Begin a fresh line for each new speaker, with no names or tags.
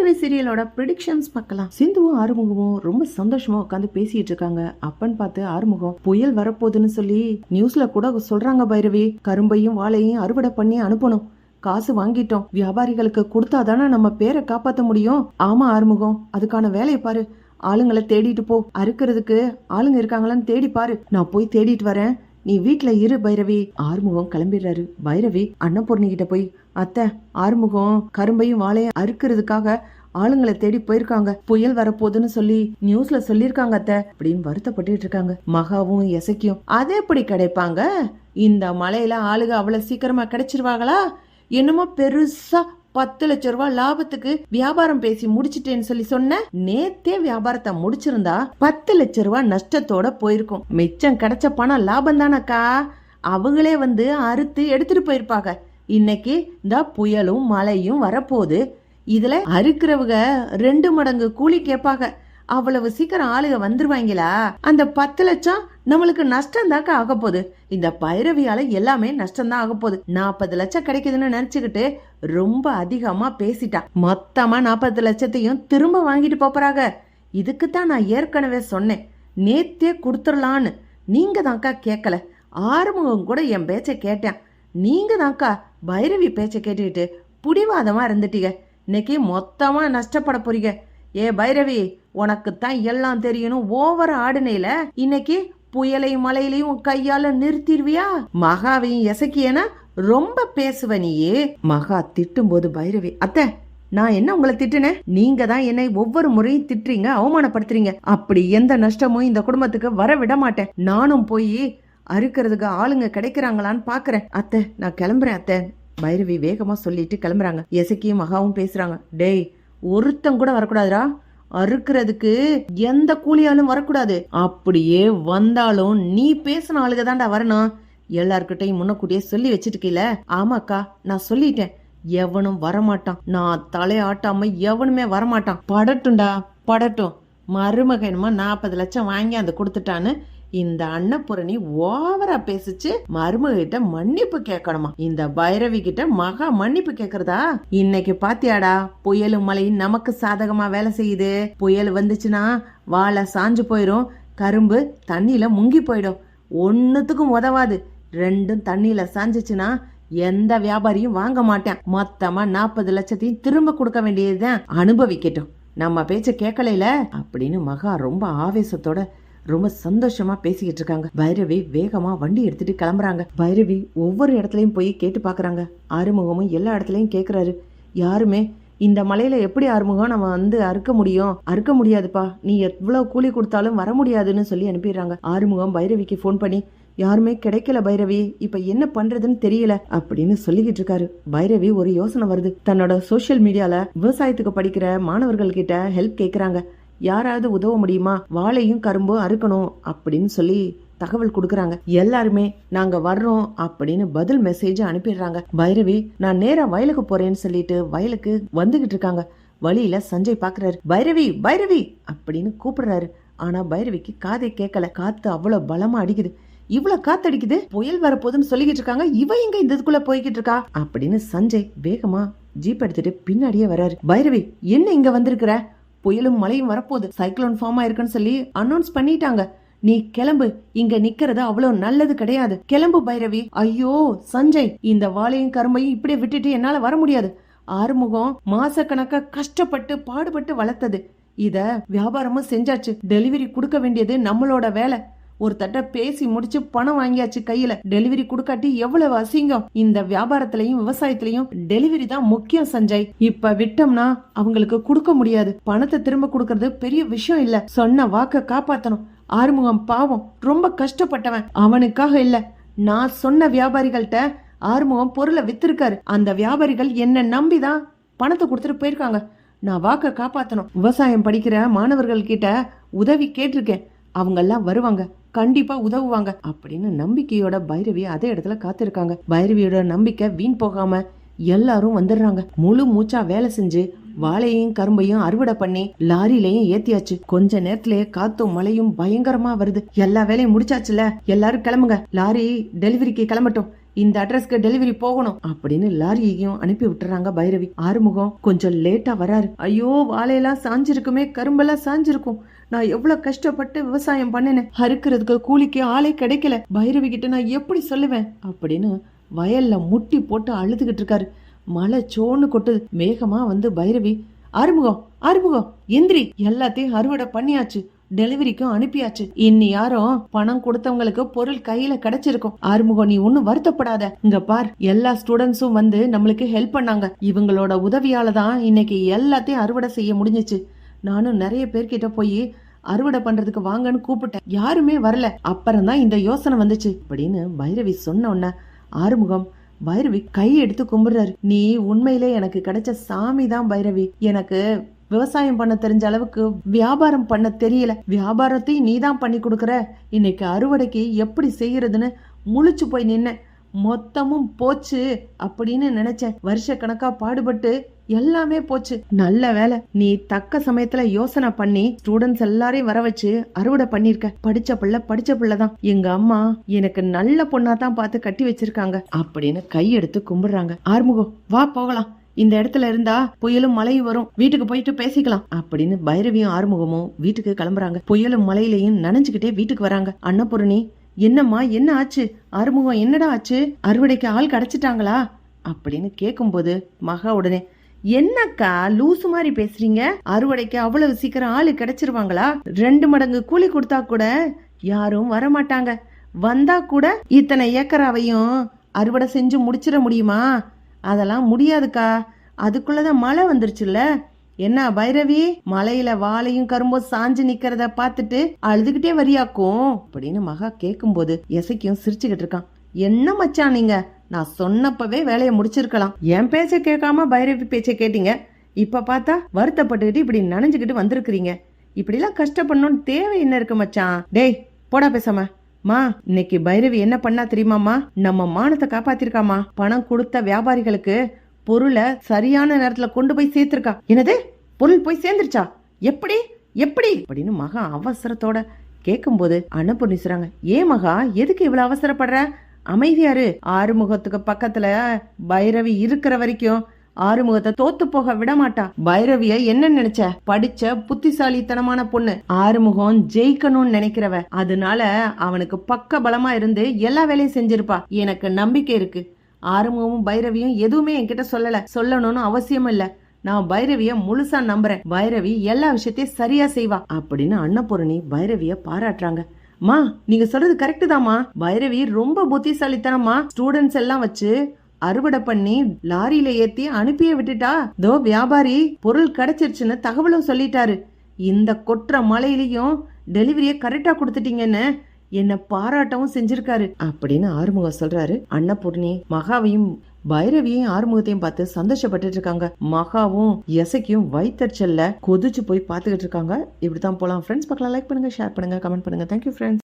Bhairavi சீரியலோட predictions பார்க்கலாம். சிந்துவும் ஆறுமுகமும் ரொம்ப சந்தோஷமா உட்காந்து பேசிட்டு இருக்காங்க. அப்பன்னு பார்த்து ஆறுமுகம் புயல் வரப்போகுதுன்னு சொல்லி நியூஸ்ல கூட சொல்றாங்க பைரவி. கரும்பையும் வாழையும் அறுவடை பண்ணி அனுப்பணும். காசு வாங்கிட்டோம். வியாபாரிகளுக்கு கொடுத்தாதானே நம்ம பேரை காப்பாத்த முடியும்? ஆமா ஆறுமுகம். அதுக்கான வேலையை பாரு. ஆளுங்களை தேடிட்டு போ. அறுக்கிறதுக்கு ஆளுங்க இருக்காங்களான்னு தேடி பாரு. நான் போய் தேடிட்டு வரேன். நீ வீட்ல இரு பைரவி. ஆறுமுகம் கிளம்பிடுறாரு. பைரவி அன்னபூர்ணி கிட்ட போய் அத்தை ஆறுமுகம் கரும்பையும் வாழையும் அறுக்கிறதுக்காக ஆளுங்களை தேடி போயிருக்காங்க. புயல் வரப்போகுதுன்னு சொல்லி நியூஸ்ல சொல்லியிருக்காங்க அத்தை அப்படின்னு வருத்தப்பட்டு இருக்காங்க. மகாவும் எசைக்கும் அது எப்படி கிடைப்பாங்க? இந்த மலையில ஆளுக அவ்வளவு சீக்கிரமா கிடைச்சிருவாங்களா? என்னமோ பெருசா பத்து லட்ச ரூபாய் லாபத்துக்கு வியாபாரம் பேசி முடிச்சிட்டேன்னு சொல்லி சொன்ன நேத்தே வியாபாரத்தை முடிச்சிருந்தா பத்து லட்ச ரூபாய் நஷ்டத்தோட போயிருக்கும். மிச்சம் கிடைச்ச பணம் லாபம் தானக்கா அவங்களே வந்து அறுத்து எடுத்துட்டு போயிருப்பாங்க. இன்னைக்கு இந்த புயலும் மழையும் வரப்போகுது. இதுல அறுக்கிறவங்க ரெண்டு மடங்கு கூலி கேட்பாங்க. அவ்வளவு சீக்கிரம் ஆளுக வந்துருவாங்களா அந்த பத்து லட்சம் நம்மளுக்கு நஷ்டம் தாக்க ஆக போகுது. இந்த பைரவியால எல்லாமே நஷ்டம் தான் ஆக போகுது. நாற்பது லட்சம் கிடைக்குதுன்னு நினைச்சுக்கிட்டு ரொம்ப அதிகமா பேசிட்டான் மொத்தமா நாற்பது லட்சத்தையும் திரும்ப வாங்கிட்டு போறாங்க. இதுக்கு தான் நான் ஏற்கனவே சொன்னேன். நேத்தே கொடுத்துடலான்னு. நீங்க தான்க்கா கேட்கல ஆறுமுகம் கூட என் பேச்சை கேட்டேன். நீங்க தான்க்கா பைரவி பேச்சை கேட்டுக்கிட்டு புடிவாதமா இருந்துட்டீங்க. இன்னைக்கு மொத்தமா நஷ்டப்பட போறீங்க. ஏ பைரவி உனக்குத்தான் எல்லாம் தெரியணும் ஓவர ஆடுனையில இன்னைக்கு புயலையும் மலையிலையும் கையால நிறுத்திடுவியா மகாவையும் எசக்கியனா ரொம்ப பேசுவ நீயே. மகா திட்டும் போது பைரவி அத்தை நான் என்ன உங்களை திட்டுனேன்? நீங்க தான் என்னை ஒவ்வொரு முறையும் திட்டுறீங்க அவமானப்படுத்துறீங்க. அப்படி எந்த நஷ்டமும் இந்த குடும்பத்துக்கு வர விட மாட்டேன். நானும் போய் அறுக்கிறதுக்கு ஆளுங்க கிடைக்கிறாங்களான்னு பாக்குறேன். அத்தை நான் கிளம்புறேன் அத்தை. பைரவி வேகமா சொல்லிட்டு கிளம்புறாங்க. எசக்கியும் மகாவும் பேசுறாங்க. டேய் ஒருத்தன் கூட வரக்கூடாதுடா. அறுக்கிறதுக்கு எந்த கூலியாலும் வரக்கூடாது. அப்படியே வந்தாலும் நீ பேசின ஆளுக தான்டா வரணும். எல்லார்கிட்டையும் முன்னக்கூட்டியே சொல்லி வச்சிருக்கீல? ஆமாக்கா நான் சொல்லிட்டேன். எவனும் வரமாட்டான். நான் தலையாட்டாம எவனுமே வரமாட்டான். படட்டும்டா படட்டும். மருமகனுமா நாற்பது லட்சம் வாங்கி அந்த கொடுத்துட்டான்னு இந்த அன்னபூரணி ஓவரா பேசிச்சு மருமகிட்ட மன்னிப்பு கேட்கணுமா? இந்த பைரவி கிட்ட மகா மன்னிப்பு கேக்குறதா இன்னைக்கு பாத்தியாடா புயலும் மழையும் நமக்கு சாதகமா வேலை செய்யுது. புயல் வந்துச்சுன்னா வாழை சாஞ்சு போயிடும் கரும்பு தண்ணியில முங்கி போயிடும். ஒன்னுத்துக்கும் உதவாது. ரெண்டும் தண்ணியில சாஞ்சிச்சுன்னா எந்த வியாபாரியும் வாங்க மாட்டேன். மொத்தமா நாற்பது லட்சத்தையும் திரும்ப கொடுக்க வேண்டியதுதான் அனுபவிக்கட்டும். நம்ம பேச்ச கேட்கலையில? அப்படின்னு மகா ரொம்ப ஆவேசத்தோட ரொம்ப சந்தோஷமா பேசிக்கிட்டு இருக்காங்க. பைரவி வேகமா வண்டி எடுத்துட்டு கிளம்புறாங்க. பைரவி ஒவ்வொரு இடத்துலயும் போய் கேட்டு பாக்குறாங்க. ஆறுமுகமும் எல்லா இடத்துலயும் கேக்குறாரு. யாருமே இந்த மலையில எப்படி ஆறுமுகம் நம்ம வந்து அறுக்க முடியும்? அறுக்க முடியாதுப்பா. நீ எவ்வளவு கூலி கொடுத்தாலும் வர முடியாதுன்னு சொல்லி அனுப்பிடுறாங்க. ஆறுமுகம் பைரவிக்கு ஃபோன் பண்ணி யாருமே கிடைக்கல பைரவி. இப்ப என்ன பண்றதுன்னு தெரியல அப்படின்னு சொல்லிக்கிட்டு இருக்காரு. பைரவி ஒரு யோசனை வருது. தன்னோட சோஷியல் மீடியால விவசாயத்துக்கு படிக்கிற மாணவர்கள் கிட்ட ஹெல்ப் கேக்குறாங்க. யாராவது உதவ முடியுமா? வாழையும் கரும்பும் அறுக்கணும் அப்படின்னு சொல்லி தகவல் கொடுக்குறாங்க. எல்லாருமே நாங்க வர்றோம் அப்படின்னு பதில் மெசேஜ் அனுப்பிடுறாங்க. பைரவி நான் நேரா வயலுக்கு போறேன்னு சொல்லிட்டு வயலுக்கு வந்துகிட்டு இருக்காங்க. வழியில சஞ்சய் பாக்குறாரு. பைரவி பைரவி அப்படின்னு கூப்பிடுறாரு. ஆனா பைரவிக்கு காதை கேட்கல காத்து அவ்வளவு பலமா அடிக்குது. இவ்வளவு காத்தடிக்குது புயல் வரப்போகுதுன்னு சொல்லிக்கிட்டு இருக்காங்க. இவ எங்க இந்த இதுக்குள்ள போய்கிட்டு இருக்கா? அப்படின்னு சஞ்சய் வேகமா ஜீப் எடுத்துட்டு பின்னாடியே வராரு பைரவி என்ன இங்க வந்திருக்கிற? புயலும் மழையும் வரப்போகுது. சைக்ளோன் ஃபார்ம் ஆயிருக்குன்னு சொல்லி அனௌன்ஸ் பண்ணிட்டாங்க. நீ கிளம்பு. இங்க நிக்கிறது அவ்வளவு நல்லது கிடையாது. கிளம்பு பைரவி. ஐயோ சஞ்சய் இந்த வாழையும் கரும்பையும் இப்படியே விட்டுட்டு என்னால வர முடியாது. ஆறுமுகம் மாசக்கணக்கா கஷ்டப்பட்டு பாடுபட்டு வளர்த்தது. இத வியாபாரமும் செஞ்சாச்சு. டெலிவரி கொடுக்க வேண்டியது நம்மளோட வேலை. ஒரு தட்டை பேசி முடிச்சு பணம் வாங்கியாச்சு கையில. டெலிவரி கொடுக்காட்டி எவ்வளவு அசிங்கம். இந்த வியாபாரத்திலையும் விவசாயத்திலையும் டெலிவரி தான் முக்கியம் சஞ்சய். இப்ப விட்டோம்னா அவங்களுக்கு கொடுக்க முடியாது. பணத்தை திரும்ப கொடுக்கறது பெரிய விஷயம் இல்ல. சொன்ன வாக்க காப்பாத்தணும். ஆறுமுகம் பாவம். ரொம்ப கஷ்டப்பட்டவன். அவனுக்காக இல்ல. நான் சொன்ன வியாபாரிகள்கிட்ட ஆறுமுகம் பொருளை வித்திருக்காரு. அந்த வியாபாரிகள் என்ன நம்பிதான் பணத்தை கொடுத்துட்டு போயிருக்காங்க. நான் வாக்க காப்பாத்தணும். விவசாயம் படிக்கிற மாணவர்கள் கிட்ட உதவி கேட்டிருக்கேன். அவங்கெல்லாம் வருவாங்க. கண்டிப்பா உதவுவாங்க. அப்படின்னு நம்பிக்கையோட பைரவி அதே இடத்துல காத்திருக்காங்க. பைரவியோட நம்பிக்கை வீண் போகாம எல்லாரும் வந்துடுறாங்க. முழு மூச்சா வேலை செஞ்சு வாழையும் கரும்பையும் அறுவடை பண்ணி லாரிலையும் ஏத்தியாச்சு. கொஞ்ச நேரத்திலேயே காத்தும் மழையும் பயங்கரமா வருது. எல்லா வேலையும் முடிச்சாச்சுல? எல்லாரும் கிளம்புங்க. லாரி டெலிவரிக்கு கிளம்பட்டும். இந்த அட்ரஸ்க்கு டெலிவரி போகணும் அப்படின்னு லாரியையும் அனுப்பி விட்டுறாங்க பைரவி. ஆறுமுகம் கொஞ்சம் லேட்டா வராரு. ஐயோ வாழையெல்லாம் சாஞ்சிருக்குமே கரும்பெல்லாம் சாஞ்சிருக்கும். நான் எவ்வளவு கஷ்டப்பட்டு விவசாயம் பண்ணினேன். அறுக்கிறதுக்கு கூலிக்கு ஆளே கிடைக்கல. பைரவி கிட்ட நான் எப்படி சொல்லுவேன்? அப்படின்னு வயல்ல முட்டி போட்டு அழுதுகிட்டு இருக்காரு. மழை சோன்னு கொட்டுது. மேகமா வந்து பைரவி ஆறுமுகம் ஆறுமுகம் எந்திரி. எல்லாத்தையும் அறுவடை பண்ணியாச்சு. டெலிவரிக்கும் அனுப்பியாச்சு. இன்னி யாரும் பணம் கொடுத்தவங்களுக்கு பொருள் கையில கிடைச்சிருக்கும். ஆறுமுகம் நீ ஒன்னும் வருத்தப்படாத. இங்க பார் எல்லா ஸ்டூடெண்ட்ஸும் வந்து நம்மளுக்கு ஹெல்ப் பண்ணாங்க. இவங்களோட உதவியால தான் இன்னைக்கு எல்லாத்தையும் அறுவடை செய்ய முடிஞ்சிச்சு. நானும் நிறைய பேர்கிட்ட போய் அறுவடை பண்றதுக்கு வாங்கன்னு கூப்பிட்டேன். யாருமே வரல. அப்புறம் தான் இந்த யோசனை வந்துச்சு. அப்படின்னு பைரவி சொன்ன உடனே ஆறுமுகம் பைரவி கை எடுத்து கும்பிடுறாரு. நீ உண்மையிலே எனக்கு கிடைச்ச சாமி தான் பைரவி. எனக்கு விவசாயம் பண்ண தெரிஞ்ச அளவுக்கு வியாபாரம் பண்ண தெரியல. வியாபாரத்தையும் நீ தான் பண்ணி கொடுக்குற. இன்னைக்கு அறுவடைக்கு எப்படி செய்யறதுன்னு முழிச்சு போய் நின்ன மொத்தமும் போச்சு அப்படின்னு நினைச்சேன். வருஷ கணக்கா பாடுபட்டு எல்லாமே போச்சு. நல்ல வேலை நீ தக்க சமயத்துல யோசனை பண்ணி ஸ்டூடெண்ட்ஸ் எல்லாரையும் வர வச்சு அறுவடை பண்ணிருக்க. படிச்ச பிள்ளை படிச்ச பிள்ளை தான். எங்க அம்மா எனக்கு நல்ல பொண்ணா தான் பார்த்து கட்டி வச்சிருக்காங்க. அப்படின்னு கையெடுத்து கும்பிடுறாங்க. ஆறுமுகம் வா போகலாம். இந்த இடத்துல இருந்தா புயலும் மழையும் வரும். வீட்டுக்கு போயிட்டு பேசிக்கலாம். அப்படின்னு பைரவியும் ஆறுமுகமும் வீட்டுக்கு கிளம்புறாங்க. புயலும் மழையிலையும் நனைஞ்சுக்கிட்டே வீட்டுக்கு வராங்க. அன்னபூரணி என்னம்மா என்ன ஆச்சு? அறுமுகம் என்னடா ஆச்சு? அறுவடைக்கு ஆள் கிடைச்சிட்டாங்களா? அப்படின்னு கேட்கும்போது மகா உடனே என்னக்கா லூசு மாதிரி பேசுறீங்க? அறுவடைக்கு அவ்வளவு சீக்கிரம் ஆளு கிடைச்சிருவாங்களா? ரெண்டு மடங்கு கூலி கொடுத்தா கூட யாரும் வர மாட்டாங்க வந்தா கூட இத்தனை ஏக்கராவையும் அறுவடை செஞ்சு முடிச்சிட முடியுமா? அதெல்லாம் முடியாதுக்கா. அதுக்குள்ளதான் மழை வந்துருச்சுல்ல. என்ன பைரவி? மலையில வாழையும் கரும்பும் சாஞ்சு நிக்கிறத பார்த்துட்டு அழுதுகிட்டே வரியாக்கும் அப்படின்னு மகா கேட்கும்போது எசைக்கும் சிரிச்சுக்கிட்டு இருக்கான். என்ன மச்சான் நீங்க? நான் சொன்னப்பவே வேலையை முடிச்சிருக்கலாம். என் பேச்ச கேட்காம பைரவி பேச்ச கேட்டீங்க. இப்ப பார்த்தா வருத்தப்பட்டுக்கிட்டு இப்படி நனைஞ்சுக்கிட்டு வந்திருக்கிறீங்க. இப்படிலாம் கஷ்டப்படணும்னு தேவை என்ன இருக்கு மச்சான் டேய் போடா பேசாம. மா இன்னைக்கு பைரவி என்ன பண்ணா தெரியுமாமா நம்ம மானத்தை காப்பாத்திருக்காமா பணம் கொடுத்த வியாபாரிகளுக்கு பொருளை சரியான நேரத்துல கொண்டு போய் சேர்த்திருக்கா. என்னது? பொருள் போய் சேர்ந்துருச்சா? எப்படி? எப்படி? அப்படின்னு மகா அவசரத்தோட கேட்கும்போது அன்னபூர்ணி சொல்றாங்க ஏன் மகா எதுக்கு இவ்வளவு அவசரப்படுற? அமைதியாரு. ஆறுமுகத்துக்கு பக்கத்துல பைரவி இருக்கிற வரைக்கும் ஆறுமுகத்தை தோத்து போக விட மாட்டா பைரவிய என்ன நினைச்ச? படிச்ச புத்திசாலித்தனமான பொண்ணு. ஆறுமுகம் ஜெயிக்கணும்னு நினைக்கிறவ. அதனால அவனுக்கு பக்க பலமா இருந்து எல்லா வேலையும் செஞ்சிருப்பா. எனக்கு நம்பிக்கை இருக்கு. ஆறுமுகமும் பைரவியும் எதுவுமே என்கிட்ட சொல்லல. சொல்லணும்னு அவசியம் இல்ல நான் பைரவிய முழுசா நம்புறேன். பைரவி எல்லா விஷயத்தையும் சரியா செய்வா. அப்படின்னு அன்னபூரணி பைரவிய பாராட்டுறாங்க. மா நீங்க சொல்றது கரெக்ட் தாமா பைரவி ரொம்ப புத்திசாலித்தனமா ஸ்டூடெண்ட்ஸ் எல்லாம் வச்சு அறுவடை பண்ணி லாரியில ஏத்தி அனுப்பியே விட்டுட்டா. தோ வியாபாரி பொருள் கிடைச்சிருச்சுன்னு தகவலும் சொல்லிட்டாரு. இந்த கொற்ற மழையிலையும் டெலிவரியை கரெக்டா கொடுத்துட்டீங்கன்னு என்ன பாராட்டவும் செஞ்சிருக்காரு அப்படின்னு ஆறுமுகம் சொல்றாரு. அன்னபூர்ணி மகாவையும் பைரவியும் ஆறுமுகத்தையும் பார்த்து சந்தோஷப்பட்டுட்டு இருக்காங்க. மகாவும் எசைக்கும் வைத்தறிச்சல்ல கொதிச்சு போய் பார்த்துக்கிட்டு இருக்காங்க. இப்படிதான் போலாம். ஃப்ரெண்ட்ஸ் பக்கம் லைக் பண்ணுங்க ஷேர் பண்ணுங்க கமெண்ட் பண்ணுங்க. Thank you friends